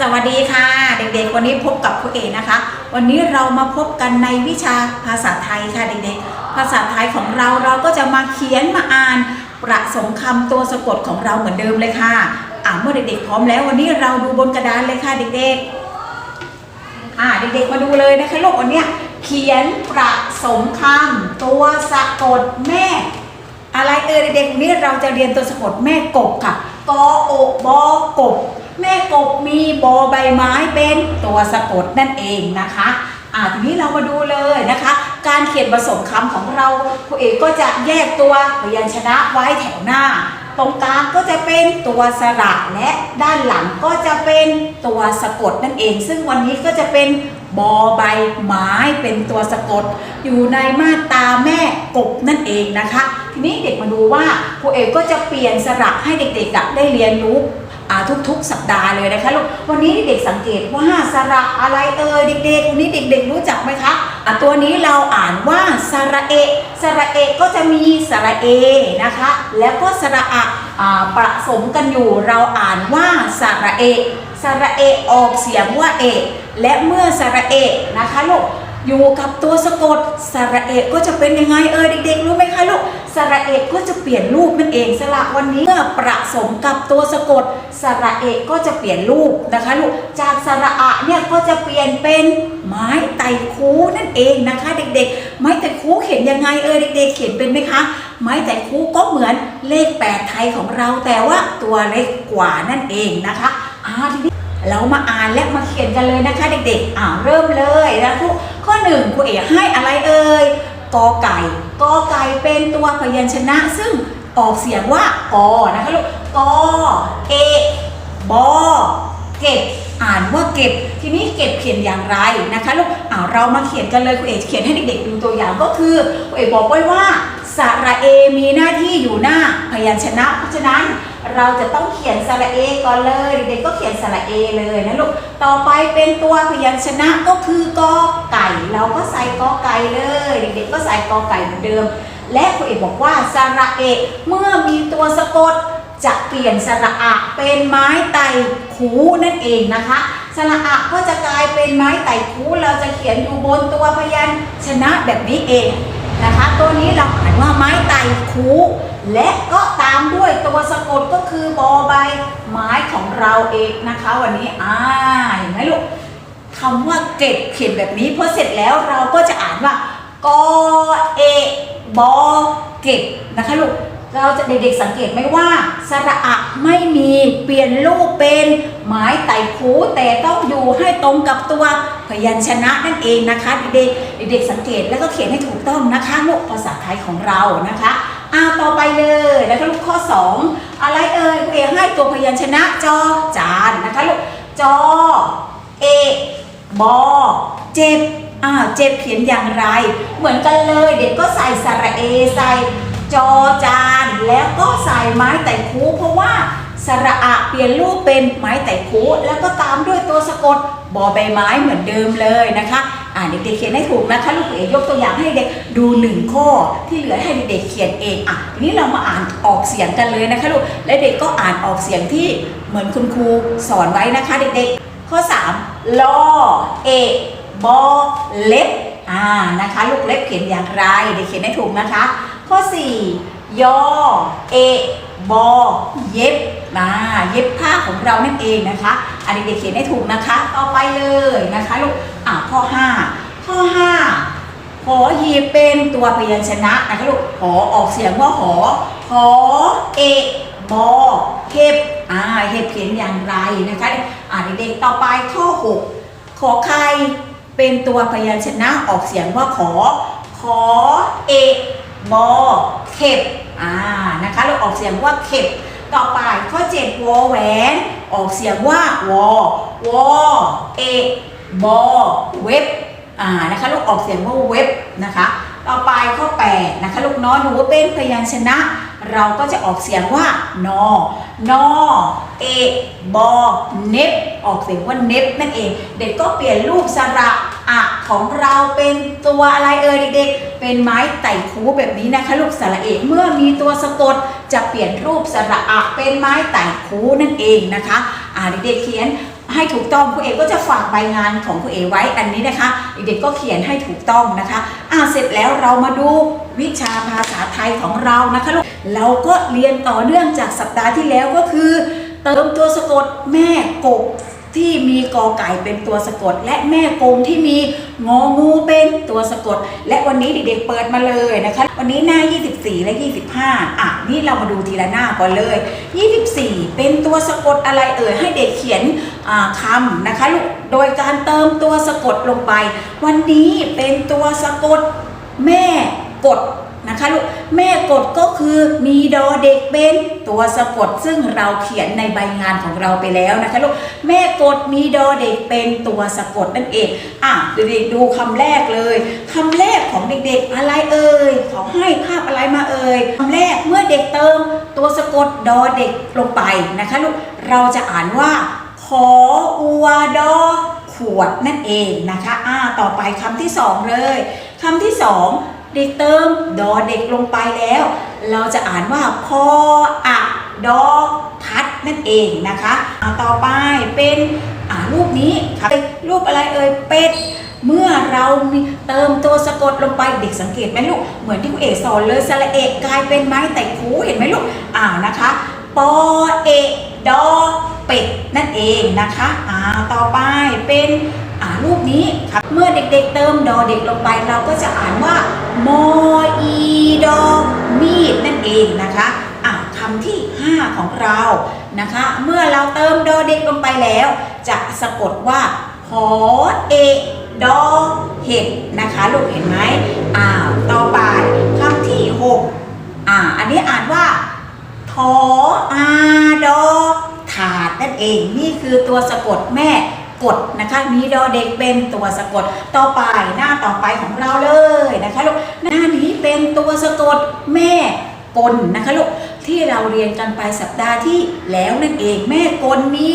สวัสดีค่ะ เด็กๆ วันนี้พบกับครูเอนะคะ วันนี้เรามาพบกันในวิชาภาษาไทยค่ะเด็กๆภาษาไทยของเราเราก็จะมาเขียนมาอ่าน ประสมคำตัวสะกดของเราเหมือนเดิมเลยค่ะอ่าเมื่อเด็กๆพร้อมแล้ว วันนี้เราดูบนกระดานเลยค่ะเด็กๆอ่าเด็กๆมาดูเลยนะคะลูกวันนี้เขียนประสมคำตัวสะกดแม่ อะไรเอ่ยเด็กๆวันนี้เราจะเรียนตัวสะกดแม่กบค่ะกอโอบอกบ แม่กบมีบอใบไม้เป็นตัวสะกดนั่นเองนะคะอ่าทีนี้เรามาดูเลยนะคะ การเขียนผสมคำของเราครูเอกก็จะแยกตัวพยัญชนะไว้แถวหน้า ตรงกลางก็จะเป็นตัวสระและด้านหลังก็จะเป็นตัวสะกดนั่นเอง ซึ่งวันนี้ก็จะเป็นบอใบไม้เป็นตัวสะกด อยู่ในมาตาแม่กบนั่นเองนะคะ ทีนี้เด็กมาดูว่าครูเอกก็จะเปลี่ยนสระให้เด็กๆได้เรียนรู้ ทุกๆ สัปดาห์เลยนะคะลูกวันนี้เด็กสังเกตว่าสระอะไรเอ่ยเด็กๆวันนี้เด็ก ๆ รู้จักไหมคะอะตัวนี้เราอ่านว่าสระเอสระเอก็จะมีสระเอนะคะ แล้วก็สระอะอ่าผสมกันอยู่เราอ่านว่าสระเอสระเอออกเสียงว่าเอและเมื่อสระเอนะคะลูกอยู่กับตัวสะกดสระเอกก็จะเป็นยังไงเออเด็กๆรู้ไหมคะลูก สระเอกก็จะเปลี่ยนรูปนั่นเองสระวันนี้เมื่อประสมกับตัวสะกด สระเอกก็จะเปลี่ยนรูปนะคะลูกจากสระอะเนี่ยก็จะเปลี่ยนเป็นไม้ไต่คูนั่นเองนะคะ เด็กๆ ไม้ไต่คูเขียนยังไงเออเด็ก ๆ เขียนเป็นไหมคะ ไม้ไต่คูก็เหมือนเลขแปดไทยของเราแต่ว่าตัวเล็กกว่านั่นเองนะคะอ่าทีนี้เรามาอ่านและมาเขียนกันเลยนะคะ เด็กๆอ่าเริ่มเลยนะทุกข้อหนึ่งครูเอกให้อะไรเอ่ย กอไก่ กอไก่เป็นตัวพยัญชนะ ซึ่งออกเสียงว่ากอนะคะลูกกอเอบอเก็บอ่านว่าเก็บ ทีนี้เก็บเขียนอย่างไรนะคะลูกอ่าเรามาเขียนกันเลยครูเอกเขียนให้เด็กๆดูตัวอย่างก็คือครูเอกบอกไว้ว่าสระเอมีหน้าที่อยู่หน้าพยัญชนะ เพราะฉะนั้น เราจะต้องเขียนสระเอก่อนเลยเด็กก็เขียนสระเอเลยนะลูกต่อไปเป็นตัวพยัญชนะก็คือกอไก่ เราก็ใส่กอไก่เลยเด็กๆก็ใส่กอไก่เหมือนเดิม และครูเอกบอกว่าสระเอเมื่อมีตัวสะกดจะเปลี่ยนสระอะเป็นไม้ไต่คูนั่นเองนะคะ สระอะก็จะกลายเป็นไม้ไต่คูเราจะเขียนอยู่บนตัวพยัญชนะแบบนี้เอง นะคะ ตัวนี้เราอ่านว่าไม้ไต่คูและก็ตามด้วยตัวสะกดก็คือบอใบไม้ของเราเองนะคะ วันนี้อ่าเห็นไหมลูกคำว่าเก็บเขียนแบบนี้พอเสร็จแล้วเราก็จะอ่านว่ากอเอบอเก็บนะคะลูกเราจะเด็กๆสังเกตไหมว่าสระอะไม่มีเปลี่ยนรูปเป็น ไม้ไต่คูแต่ต้องอยู่ให้ตรงกับตัวพยัญชนะนั่นเองนะคะเด็กเด็กสังเกตแล้วก็เขียนให้ถูกต้องนะคะลูกภาษาไทยของเรานะคะอ่าต่อไปเลยแล้วก็ลูกข้อ 2 อะไรเอ่ยเอให้ตัวพยัญชนะจอจานนะคะลูกจอเอบอเจ็บอ่าเจ็บเขียนอย่างไร เหมือนกันเลยเด็กก็ใส่สระเอใส่จอจาน แล้วก็ใส่ไม้ไต่คูเพราะว่า สระอะเปลี่ยนรูปเป็นไม้ไต่คูแล้วก็ตามด้วยตัวสะกดบอใบไม้เหมือนเดิมเลยนะคะอ่านเด็กๆเขียนให้ถูกนะคะลูกเอ๋ยกตัวอย่างให้เด็กดูหนึ่งข้อที่เหลือให้เด็กๆเขียนเองอะทีนี้เรามาอ่านออกเสียงกันเลยนะคะลูกและเด็กก็อ่านออกเสียงที่เหมือนคุณครูสอนไว้นะคะเด็กๆ ข้อ3ลอเอบอเล็บอ่านะคะลูกเล็บเขียนอย่างไรเด็กเขียนให้ถูกนะคะ ข้อ 4ยอเอบอเย็บ มาเย็บผ้าของเรานั่นเองนะคะอันนี้เด็กเขียนให้ถูกนะคะ ต่อไปเลยนะคะลูกอ่าข้อ 5 ข้อ5หอหีบเป็นตัวพยัญชนะนะคะลูกหอออกเสียงว่าหอหอเอบอเห็บอ่าเห็บเขียนอย่างไรนะคะอ่าเด็กๆต่อไปข้อ 6 ขอไข่เป็นตัวพยัญชนะออกเสียงว่าขอ ขอเอบอเข็บอ่านะคะเราออกเสียงว่าเข็บ ต่อไปข้อ7วอแหวน ออกเสียงว่าวอวอเอบอเว็บอ่านะคะลูกออกเสียงว่าเว็บนะคะ ต่อไปข้อ8นะคะลูกน้อหนูเป็นพยัญชนะ เราก็จะออกเสียงว่านอนอเอบอเน็บออกเสียงว่าเน็บนั่นเอง เด็กก็เปลี่ยนรูปสระ อะของเราเป็นตัวอะไรเอ่ยเด็กๆ เป็นไม้ไต่คูแบบนี้นะคะลูกสระเอกเมื่อมีตัวสะกดจะเปลี่ยนรูปสระอะเป็นไม้ไต่คูนั่นเองนะคะอ่าเด็กๆเขียนให้ถูกต้องครูเอก็จะฝากใบงานของครูเอไว้อันนี้นะคะเด็กๆก็เขียนให้ถูกต้องนะคะอ่าเสร็จแล้วเรามาดูวิชาภาษาไทยของเรานะคะลูกเราก็เรียนต่อเนื่องจากสัปดาห์ที่แล้วก็คือ เติมตัวสะกดแม่กบ ที่มีกอไก่เป็นตัวสะกด และแม่กงที่มีงองูเป็นตัวสะกด และวันนี้เด็กๆเปิดมาเลยนะคะ วันนี้หน้า 24 และ 25 อะ นี่เรามาดูทีละหน้าก่อนเลย 24 เป็นตัวสะกดอะไรเอ่ยให้เด็กเขียนอ่าคำนะคะลูกโดยการเติมตัวสะกดลงไป วันนี้เป็นตัวสะกดแม่กด นะคะลูกแม่กดก็คือมีดอเด็กเป็นตัวสะกด ซึ่งเราเขียนในใบงานของเราไปแล้วนะคะลูกแม่กดมีดอเด็กเป็นตัวสะกดนั่นเองอะเด็กๆดูคำแรกเลยคำแรกของเด็กๆอะไรเอ่ยขอให้ภาพอะไรมาเอ่ยคำแรกเมื่อเด็กเติม ตัวสะกดดอเด็กลงไปนะคะลูกเราจะอ่านว่าขออัวดอขวดนั่นเองนะคะอ่าต่อไปคำที่สองเลยคำที่สอง เด็กเติมดอเด็กลงไปแล้ว เราจะอ่านว่าพออะดอพัดนั่นเองนะคะอ่าต่อไปเป็นอ่ารูปนี้ครับรูปอะไรเอ่ยเป็ดเมื่อเรามีเติมตัวสะกดลงไปเด็กสังเกตไหมลูกเหมือนที่คุณเอกสอนเลยสระเอกกลายเป็นไม้แต่คูเห็นไหมลูกอ่าวนะคะปอเอกดอเป็ดนั่นเองนะคะอ่าต่อไปเป็น อ่านรูปนี้ครับเมื่อเด็กๆเติมดอเด็กลงไป เราก็จะอ่านว่ามอีดอมีดนั่นเองนะคะอ่าคำที่ 5 ของเรานะคะ เมื่อเราเติมดอเด็กลงไปแล้ว จะสะกดว่าหอเอดอเห็ดนะคะลูกเห็นไหมอ่าต่อไปคำที่ 6 อ่าอันนี้อ่านว่าทออาดอถาดนั่นเอง นี่คือตัวสะกดแม่ กดนะคะมีดอเด็กเป็นตัวสะกดต่อไปหน้าต่อไปของเราเลยนะคะลูกหน้านี้เป็นตัวสะกดแม่กลนะคะลูกที่เราเรียนกันไปสัปดาห์ที่แล้วนั่นเองแม่กลมี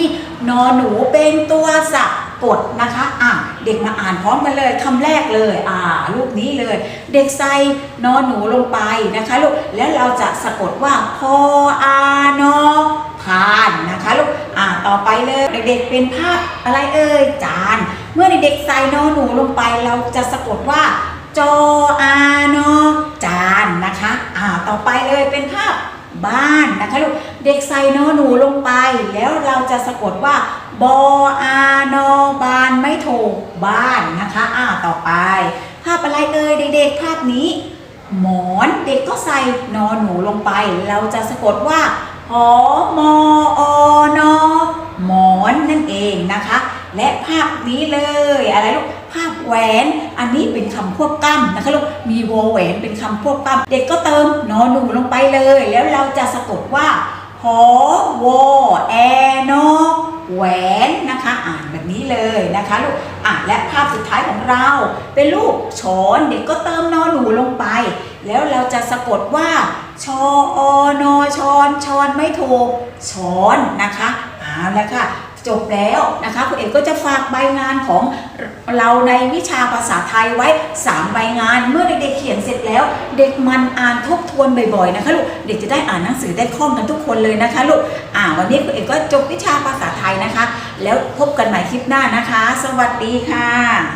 นอหนูเป็นตัวสะกดนะคะอะเด็กมาอ่านพร้อมกันเลยคำแรกเลยอ่ารูปนี้เลย เด็กใส่นอหนูลงไปนะคะลูกแล้วเราจะสะกดว่าพออานอพานนะคะลูกอ่าต่อไป เลย เด็กๆเป็นภาพอะไรเอ่ยจาน เมื่อเด็กๆใส่นอหนูลงไปเราจะสะกดว่าจออานอจานนะคะอ่าต่อไปเลยเป็นภาพบ้านนะคะลูกเด็กใส่นอหนูลงไป แล้วเราจะสะกดว่าบออานอบานไม่ถูกบ้านนะคะอ่าต่อไป ภาพอะไรเอ่ยเด็กๆ ภาพนี้ หมอนเด็กก็ใส่นอหนูลงไป เราจะสะกดว่าหอมออนอหมอน นะคะ และภาพนี้เลยอะไรลูกภาพแหวน อันนี้เป็นคำควบกล้ำนะคะลูกมีวอแหวนเป็นคำควบกล้ำเด็กก็เติมนอหนูลงไปเลย แล้วเราจะสะกดว่าหอวอแอนอแหวนนะคะอ่านแบบนี้เลยนะคะลูกอะและภาพสุดท้ายของเรา เป็นรูปช้อนเด็กก็เติมนอหนูลงไป แล้วเราจะสะกดว่าชออนอชอนชอนไม่ถูกช้อนนะคะเอาแล้วค่ะ จบแล้วนะคะคุณเอกก็จะฝากใบงานของเราในวิชาภาษาไทยไว้ 3 ใบงาน เมื่อเด็กๆเขียนเสร็จแล้ว เด็กมันอ่านทบทวนบ่อยๆนะคะลูกเด็กจะได้อ่านหนังสือได้คล่องกันทุกคนเลยนะคะลูกอ่าวันนี้คุณเอกก็จบวิชาภาษาไทยนะคะ แล้วพบกันใหม่คลิปหน้านะคะ สวัสดีค่ะ